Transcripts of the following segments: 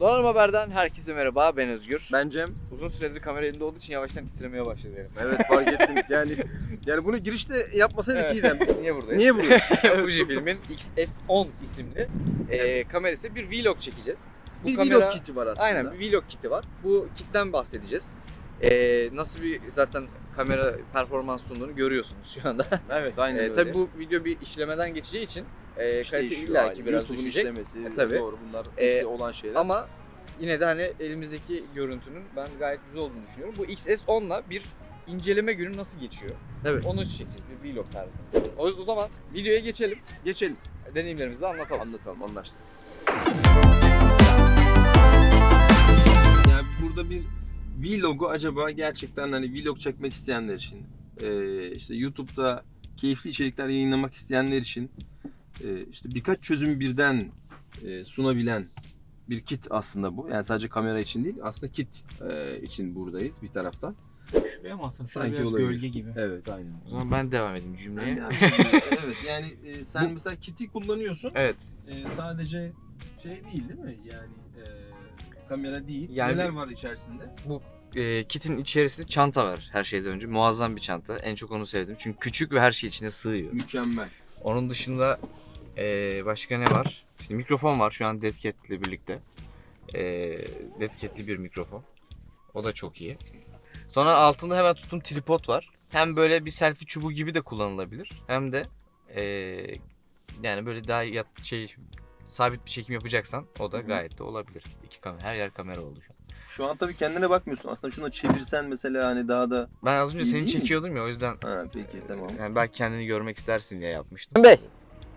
Donanım Haber'den herkese merhaba. Ben Özgür. Ben Cem. Uzun süredir kamera elinde olduğu için yavaştan titremeye başladı elim. Evet fark ettim. Yani yani bunu girişte yapmasaydık Evet. iyiydi. Niye buradayız? Niye burada? Fujifilm'in XS10 isimli e, kamerası bir vlog çekeceğiz. Bu Bir kamera- vlog kiti var aslında. Aynen bir vlog kiti var. Bu kitten bahsedeceğiz. E, nasıl bir zaten kamera performans sunduğunu görüyorsunuz şu anda. Evet aynen E, öyle. tabii bu video bir işlemeden geçeceği için e, kalite Değişiyor illa ki biraz YouTube'un düşecek. işlemesi. E, tabii. Doğru bunlar E, olan şeyler. Ama yine de hani elimizdeki görüntünün ben gayet güzel olduğunu düşünüyorum. Bu XS10'la bir inceleme günü nasıl geçiyor? evet. Onu çekeceğiz bir vlog tarzında. O, o zaman videoya geçelim. Geçelim. Deneyimlerimizi de anlatalım. Anlatalım anlaştık. Yani burada bir vlogu acaba gerçekten hani vlog çekmek isteyenler için e, işte YouTube'da keyifli içerikler yayınlamak isteyenler için işte birkaç çözüm birden e, sunabilen bir kit aslında bu. Yani sadece kamera için değil aslında kit e, için buradayız bir taraftan. Şuraya mı alsam? Sanki Şuraya biraz olabilir. gölge gibi. Evet aynen. O zaman ben devam edeyim cümleye. Sen de- evet yani e, sen mesela kiti kullanıyorsun. Evet. E, sadece şey değil değil mi? Yani e, kamera değil. Yani Neler bir- var içerisinde? E, kitin içerisinde çanta var her şeyden önce. Muazzam bir çanta. En çok onu sevdim. Çünkü küçük ve her şey içine sığıyor. Mükemmel. Onun dışında e, başka ne var? İşte mikrofon var şu an Dead Cat ile birlikte. E, Dead Cat'li bir mikrofon. O da çok iyi. Sonra altında hemen tuttuğum tripod var. Hem böyle bir selfie çubuğu gibi de kullanılabilir. Hem de e, yani böyle daha yat, şey sabit bir çekim yapacaksan o da gayet de olabilir. İki kamera, her yer kamera oldu şu an. Şu an tabii kendine bakmıyorsun. Aslında şuna çevirsen mesela hani daha da... Ben az önce İyi seni değil mi? çekiyordum ya o yüzden Ha peki tamam. yani belki kendini görmek istersin diye yapmıştım. Bey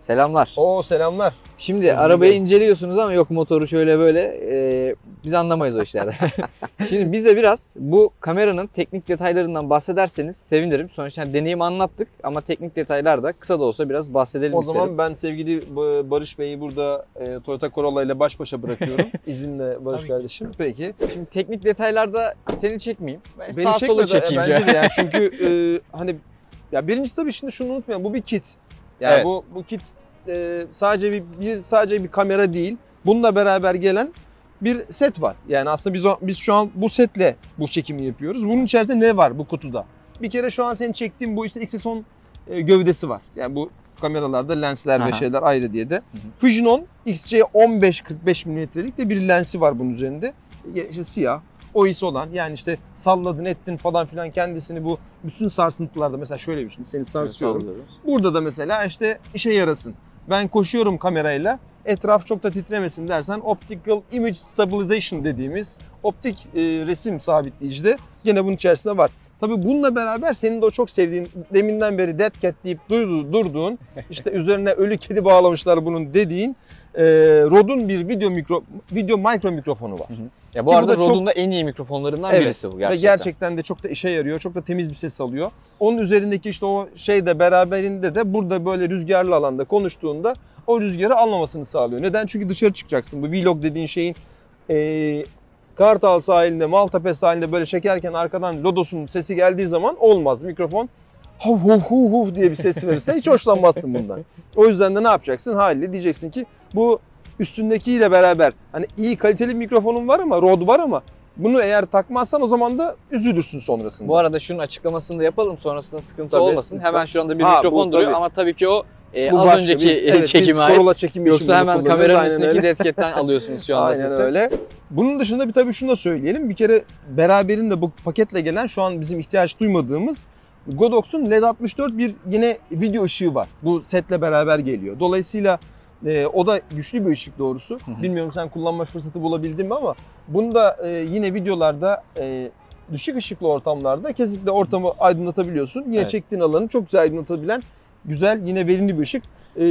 selamlar. Oo selamlar. Şimdi Özgür arabayı Bey. inceliyorsunuz ama yok motoru şöyle böyle e, biz anlamayız o işlerden. Şimdi bize biraz bu kameranın teknik detaylarından bahsederseniz sevinirim. Sonuçta hani deneyim anlattık ama teknik detaylar da kısa da olsa biraz bahsedelim O isterim. zaman ben sevgili Ba- Barış Bey'i burada e, Toyota Corolla ile baş başa bırakıyorum. İzinle Barış Tabii ki. kardeşim. Peki. Şimdi teknik detaylarda seni çekmeyeyim. Ben Beni sağa çekme sola de, çekeyim. Bence de yani çünkü e, hani ya birincisi tabii şimdi şunu unutmayalım. Bu bir kit. Yani Evet. bu bu kit e, sadece bir, bir sadece bir kamera değil. Bununla beraber gelen bir set var. Yani aslında biz o, biz şu an bu setle bu çekimi yapıyoruz. Bunun içerisinde ne var bu kutuda? Bir kere şu an senin çektiğin bu işte XS10 e, gövdesi var. Yani bu kameralarda lensler ve şeyler ayrı diye de. Fujinon XC15-45 mm'lik de bir lensi var bunun üzerinde. İşte siyah, OIS olan yani işte salladın ettin falan filan kendisini bu bütün sarsıntılarda mesela şöyle bir şey seni sarsıyorum. Burada da mesela işte işe yarasın. Ben koşuyorum kamerayla etraf çok da titremesin dersen Optical Image Stabilization dediğimiz optik e, resim sabitleyici de gene bunun içerisinde var. Tabii bununla beraber senin de o çok sevdiğin deminden beri Dead Cat deyip durdu, durduğun işte üzerine ölü kedi bağlamışlar bunun dediğin e, Rode'un bir video mikro video mikro mikrofonu var. Ya bu Ki bu arada da çok- Rode'un da en iyi mikrofonlarından Evet. birisi bu Ve gerçekten. gerçekten de çok da işe yarıyor. Çok da temiz bir ses alıyor. Onun üzerindeki işte o şey de beraberinde de burada böyle rüzgarlı alanda konuştuğunda o rüzgarı almamasını sağlıyor. Neden? Çünkü dışarı çıkacaksın. Bu vlog dediğin şeyin eee Kartal sahilinde, Maltepe sahilinde böyle çekerken arkadan Lodos'un sesi geldiği zaman olmaz. Mikrofon huv huv huv diye bir ses verirse hiç hoşlanmazsın bundan. O yüzden de ne yapacaksın? Haliyle diyeceksin ki bu üstündekiyle beraber hani iyi kaliteli bir mikrofonun var ama Rode var ama bunu eğer takmazsan o zaman da üzülürsün sonrasında. Bu arada şunun açıklamasını da yapalım sonrasında sıkıntı Tabii, olmasın. lütfen. Hemen şu anda bir Ha, mikrofon bu duruyor tabii. ama tabii ki o e, Bu az başka. önceki Biz- evet, çekime ait. Corolla çekim Yoksa hemen kameranın üstündeki öyle. detketten alıyorsunuz şu anda Aynen sesi. öyle. Bunun dışında bir tabii şunu da söyleyelim. Bir kere beraberinde bu paketle gelen şu an bizim ihtiyaç duymadığımız Godox'un LED 64 bir yine video ışığı var. Bu setle beraber geliyor. Dolayısıyla e, o da güçlü bir ışık doğrusu. hı. Bilmiyorum sen kullanma fırsatı bulabildin mi ama bunu da e, yine videolarda e, düşük ışıklı ortamlarda kesinlikle ortamı aydınlatabiliyorsun. Yine Evet. çektiğin alanı çok güzel aydınlatabilen güzel yine verimli bir ışık. E,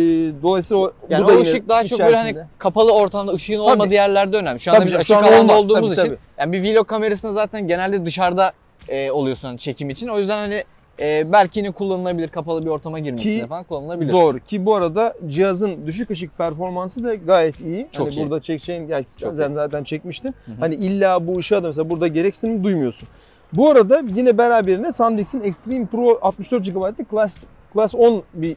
dolayısıyla o, Yani bu da o ışık daha çok böyle hani kapalı ortamda ışığın Tabii. olmadığı yerlerde önemli. Şu anda Tabii biz açık alanda olmaz. olduğumuz Tabii, için yani bir vlog kamerasında zaten genelde dışarıda e, oluyorsun hani çekim için. O yüzden hani e, belki yine kullanılabilir kapalı bir ortama girmesine Ki- falan kullanılabilir. Doğru ki bu arada cihazın düşük ışık performansı da gayet iyi. Çok hani iyi. burada çekeceğin yani Çok sen zaten çekmiştin. Hı hı. Hani illa bu ışığa da mesela burada gereksinim duymuyorsun. Bu arada yine beraberinde SanDisk'in Extreme Pro 64 GB'lık Class Class 10 bir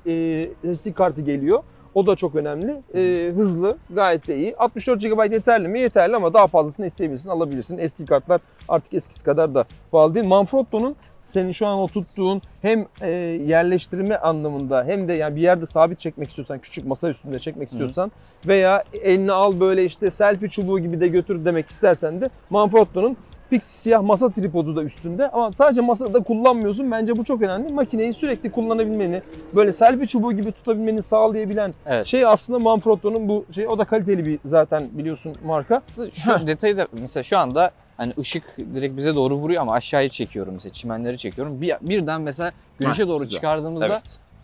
e, SD kartı geliyor. O da çok önemli. Ee, hızlı, gayet de iyi. 64 GB yeterli mi? Yeterli ama daha fazlasını isteyebilirsin, alabilirsin. SD kartlar artık eskisi kadar da pahalı değil. Manfrotto'nun senin şu an o tuttuğun hem e, yerleştirme anlamında hem de yani bir yerde sabit çekmek istiyorsan, küçük masa üstünde çekmek istiyorsan veya elini al böyle işte selfie çubuğu gibi de götür demek istersen de Manfrotto'nun fix siyah masa tripodu da üstünde ama sadece masada da kullanmıyorsun. Bence bu çok önemli. Makineyi sürekli kullanabilmeni, böyle selfie çubuğu gibi tutabilmeni sağlayabilen Evet. şey aslında Manfrotto'nun bu şey o da kaliteli bir zaten biliyorsun marka. Şu detayı da mesela şu anda hani ışık direkt bize doğru vuruyor ama aşağıya çekiyorum mesela çimenleri çekiyorum. Bir, birden mesela güneşe Heh, doğru güzel. çıkardığımızda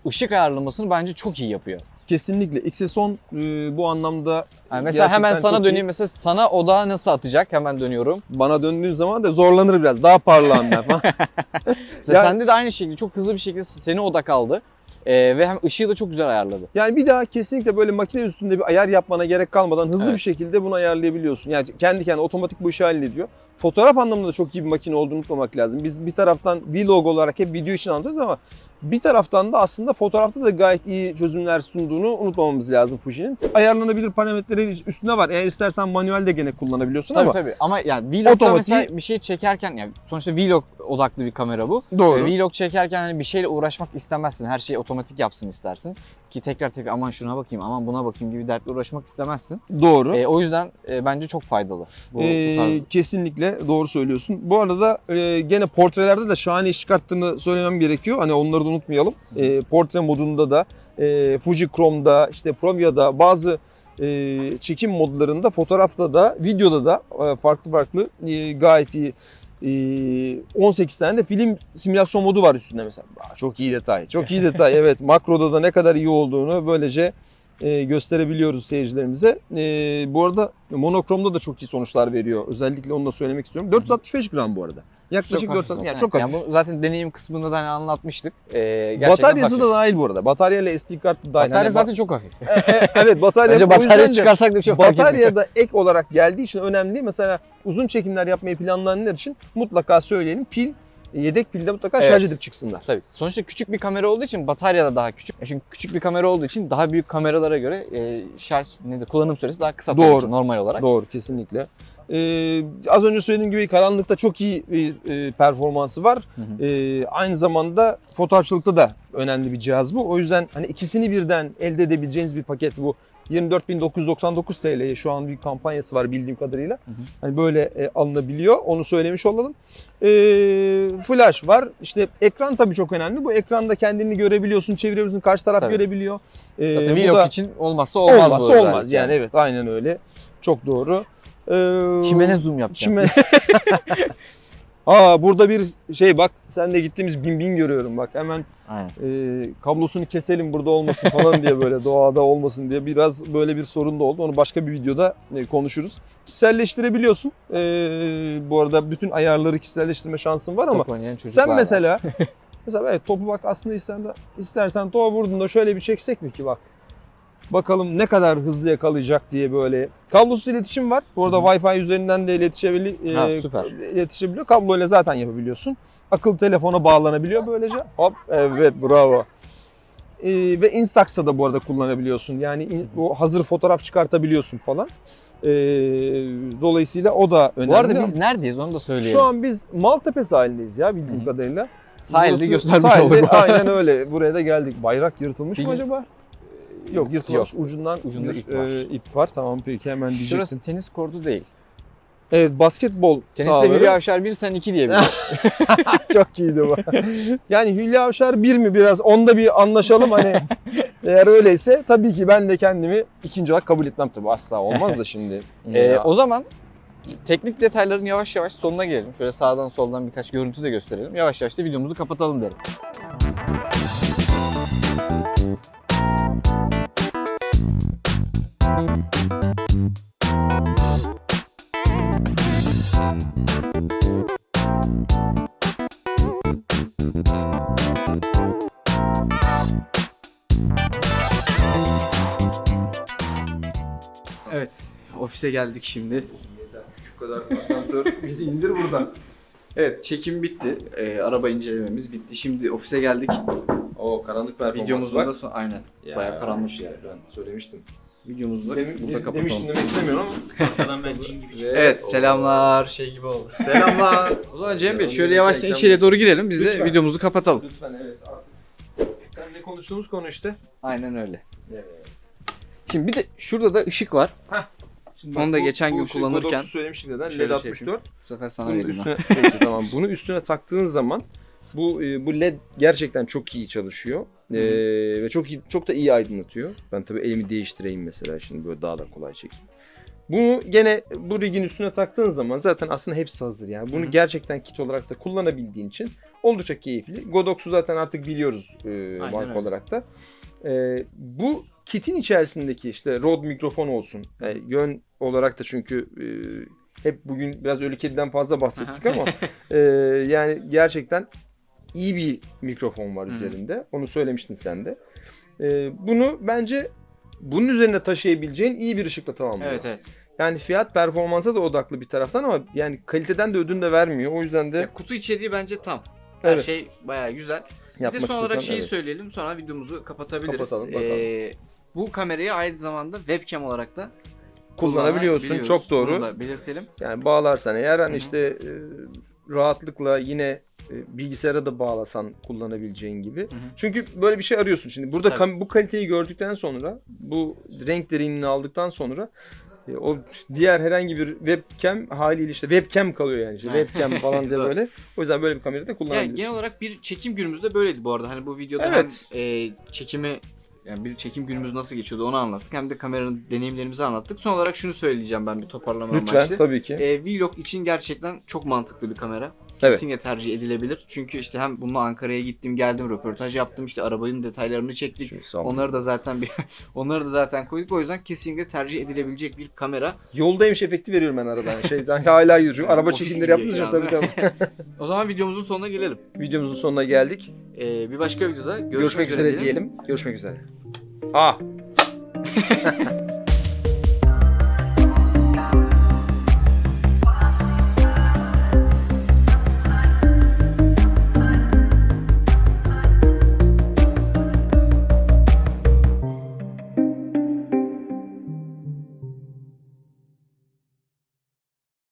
ışık ayarlamasını bence çok iyi yapıyor. Kesinlikle XS10 e, bu anlamda Yani mesela hemen Gerçekten sana çok döneyim iyi. mesela sana odağı nasıl atacak hemen dönüyorum. bana döndüğün zaman da zorlanır biraz. Daha parlağım ben falan. Mesela Ya- sende de aynı şekilde çok hızlı bir şekilde seni odak aldı. Ee, ve hem ışığı da çok güzel ayarladı. Yani bir daha kesinlikle böyle makine üstünde bir ayar yapmana gerek kalmadan hızlı Evet. bir şekilde bunu ayarlayabiliyorsun. Yani kendi kendine otomatik bu işi hallediyor. Fotoğraf anlamında da çok iyi bir makine olduğunu unutmamak lazım. Biz bir taraftan vlog olarak hep video için anlatıyoruz ama bir taraftan da aslında fotoğrafta da gayet iyi çözümler sunduğunu unutmamamız lazım Fuji'nin. Ayarlanabilir parametreleri üstünde var. Eğer istersen manuel de gene kullanabiliyorsun Tabii ama tabii ama yani vlogda Otomatiği- mesela bir şey çekerken yani sonuçta vlog odaklı bir kamera bu. doğru. Ve vlog çekerken hani bir şeyle uğraşmak istemezsin. Her şeyi otomatik yapsın istersin. Ki tekrar tekrar aman şuna bakayım aman buna bakayım gibi dertle uğraşmak istemezsin. Doğru. Ee, o yüzden e, bence çok faydalı bu, bu Ee, tarz. kesinlikle doğru söylüyorsun. Bu arada e, gene portrelerde de şahane iş çıkarttığını söylemem gerekiyor. Hani onları da unutmayalım. E, portre modunda da e, Fuji Chrome'da işte Provia'da bazı e, çekim modlarında fotoğrafta da videoda da e, farklı farklı e, gayet iyi e, 18 tane de film simülasyon modu var üstünde mesela. Çok iyi detay. Çok iyi detay. Evet makroda da ne kadar iyi olduğunu böylece e, gösterebiliyoruz seyircilerimize. E, bu arada monokromda da çok iyi sonuçlar veriyor. Özellikle onu da söylemek istiyorum. 465 gram bu arada. Yaklaşık Çok hafif 460 yani çok hafif. Yani bu zaten deneyim kısmında da hani anlatmıştık. Ee, gerçekten Bataryası hafif. da dahil bu arada. Batarya ile SD kart da dahil. Batarya Hani zaten çok hafif. e- e- evet batarya. Yüzden batarya çıkarsak da bir şey fark. Batarya da ek olarak geldiği için önemli. Mesela uzun çekimler yapmayı planlayanlar için mutlaka söyleyelim. Pil yedek pilde mutlaka Evet. şarj edip çıksınlar. Tabii. Sonuçta küçük bir kamera olduğu için batarya da daha küçük. E Çünkü küçük bir kamera olduğu için daha büyük kameralara göre e, şarj nedir kullanım süresi daha kısa tabii Doğru. ki normal olarak. Doğru kesinlikle. Ee, az önce söylediğim gibi karanlıkta çok iyi bir e, performansı var. Hı hı. Ee, aynı zamanda fotoğrafçılıkta da önemli bir cihaz bu. O yüzden hani ikisini birden elde edebileceğiniz bir paket bu. 24.999 TL'ye şu an bir kampanyası var bildiğim kadarıyla. Hı hı. Hani böyle e, alınabiliyor. Onu söylemiş olalım. Ee, flash var. İşte ekran tabii çok önemli. Bu ekranda kendini görebiliyorsun, çevirebiliyorsun. Karşı taraf Tabii. görebiliyor. Ee, Zaten vlog da için olmazsa olmaz olmazsa bu olmaz. Yani evet aynen öyle. Çok doğru. Ee, Çimene zoom yapacağım. Çime... Aa burada bir şey bak sen de gittiğimiz bin bin görüyorum bak hemen Aynen. e, kablosunu keselim burada olmasın falan diye böyle doğada olmasın diye biraz böyle bir sorun da oldu. Onu başka bir videoda e, konuşuruz. Kişiselleştirebiliyorsun. E, bu arada bütün ayarları kişiselleştirme şansın var ama sen mesela mesela evet topu bak aslında istersen, istersen topa vurduğunda şöyle bir çeksek mi ki bak. Bakalım ne kadar hızlı yakalayacak diye böyle. Kablosuz iletişim var. Bu arada. Wi-Fi üzerinden de iletişebili, Ha, e, süper. iletişebiliyor. Kabloyla zaten yapabiliyorsun. Akıllı telefona bağlanabiliyor böylece. Hop evet bravo. E, ve Instax'a da bu arada kullanabiliyorsun. Yani o hazır fotoğraf çıkartabiliyorsun falan. E, dolayısıyla o da önemli. Bu arada biz neredeyiz onu da söyleyelim. şu an biz Maltepe sahilindeyiz ya bildiğim Hı hı. kadarıyla. Sahilde Burası göstermiş sahilde, olduk. Aynen öyle. Buraya da geldik. Bayrak yırtılmış mı Bilmiyorum. acaba? Yok yırtılmış. Ucundan Ucunda bir, ip var. e, ip var. Tamam peki hemen diyecektim. Şurası tenis kortu değil. Evet basketbol Teniste sahaları. Hülya Avşar 1 sen 2 diyebilirim. Çok iyiydi bu. yani Hülya Avşar bir mi biraz onda bir anlaşalım hani eğer öyleyse tabii ki ben de kendimi ikinci olarak kabul etmem tabii asla olmaz da şimdi. Ee, Ya. o zaman teknik detayların yavaş yavaş sonuna gelelim. Şöyle sağdan soldan birkaç görüntü de gösterelim. Yavaş yavaş da videomuzu kapatalım derim. Ofise geldik şimdi. Şu kadar asansör bizi indir buradan. Evet, çekim bitti. Ee, araba incelememiz bitti. Şimdi ofise geldik. O karanlık performansı Videomuzun var. da son aynen. Ya, Bayağı karanlık ya. Ben söylemiştim. Videomuzu da Demin, burada de- kapatalım. demiştim demek istemiyorum ama. Arkadan ben cin gibi çıktım. Evet selamlar şey gibi oldu. Selamlar. O zaman Cem Bey şöyle yavaştan içeriye doğru girelim biz de Lütfen. videomuzu kapatalım. Lütfen evet artık. Sen ne konuştuğumuz konu işte. Aynen öyle. Evet. Şimdi bir de şurada da ışık var. Şimdi Onu da geçen gün şey, kullanırken söylemiştik zaten. şöyle LED şey 64. Bu sefer sana Bunun vereyim ben. üstüne Peki, tamam. Bunu üstüne taktığın zaman bu e, bu led gerçekten çok iyi çalışıyor. Ee, ve çok iyi, çok da iyi aydınlatıyor. Ben tabii elimi değiştireyim mesela şimdi böyle daha da kolay çekeyim. Bunu gene bu rigin üstüne taktığın zaman zaten aslında hepsi hazır yani. Bunu Hı hı. gerçekten kit olarak da kullanabildiğin için oldukça keyifli. Godox'u zaten artık biliyoruz e, marka öyle. olarak da. E, bu kitin içerisindeki işte Rode mikrofon olsun. Yani yön olarak da çünkü e, hep bugün biraz ölü kediden fazla bahsettik ama e, yani gerçekten iyi bir mikrofon var üzerinde. Onu söylemiştin sen de. E, bunu bence bunun üzerine taşıyabileceğin iyi bir ışıkla tamamlıyor. Evet evet. Yani fiyat performansa da odaklı bir taraftan ama yani kaliteden de ödün de vermiyor. O yüzden de Ya, kutu içeriği bence tam. Her Evet. şey bayağı güzel. Bir de yapmak son olarak şeyi evet. söyleyelim sonra videomuzu kapatabiliriz. Kapatalım, bakalım. Ee, bu kamerayı aynı zamanda webcam olarak da kullanabiliyorsun. Çok doğru. Bunu da belirtelim. Yani bağlarsan eğer hani işte e, rahatlıkla yine e, bilgisayara da bağlasan kullanabileceğin gibi. Hı hı. Çünkü böyle bir şey arıyorsun şimdi. Burada kam- bu kaliteyi gördükten sonra, bu renk derinliğini aldıktan sonra e, o diğer herhangi bir webcam haliyle işte webcam kalıyor yani. İşte webcam falan diye böyle. O yüzden böyle bir kamerayı da Yani genel olarak bir çekim günümüz de böyleydi bu arada. Hani bu videoda Evet. hem e, çekimi yani bir çekim günümüz nasıl geçiyordu onu anlattık. Hem de kameranın deneyimlerimizi anlattık. Son olarak şunu söyleyeceğim ben bir toparlama Lütfen amaçlı. tabii ki. E, Vlog için gerçekten çok mantıklı bir kamera. Evet. Kesinlikle tercih edilebilir. Çünkü işte hem bununla Ankara'ya gittim, geldim, röportaj yaptım, işte arabanın detaylarını çektik. Şimdi. Onları da zaten bir onları da zaten koyduk. O yüzden kesinlikle tercih edilebilecek bir kamera. Yoldaymış efekti veriyorum ben aradan. Şeyden hala yürüyor. Araba çekimleri şu tabii tabii. O zaman videomuzun sonuna gelelim. Videomuzun sonuna geldik. E, bir başka videoda görüşmek, Görüşmek, üzere diyelim. Görüşmek üzere. 아.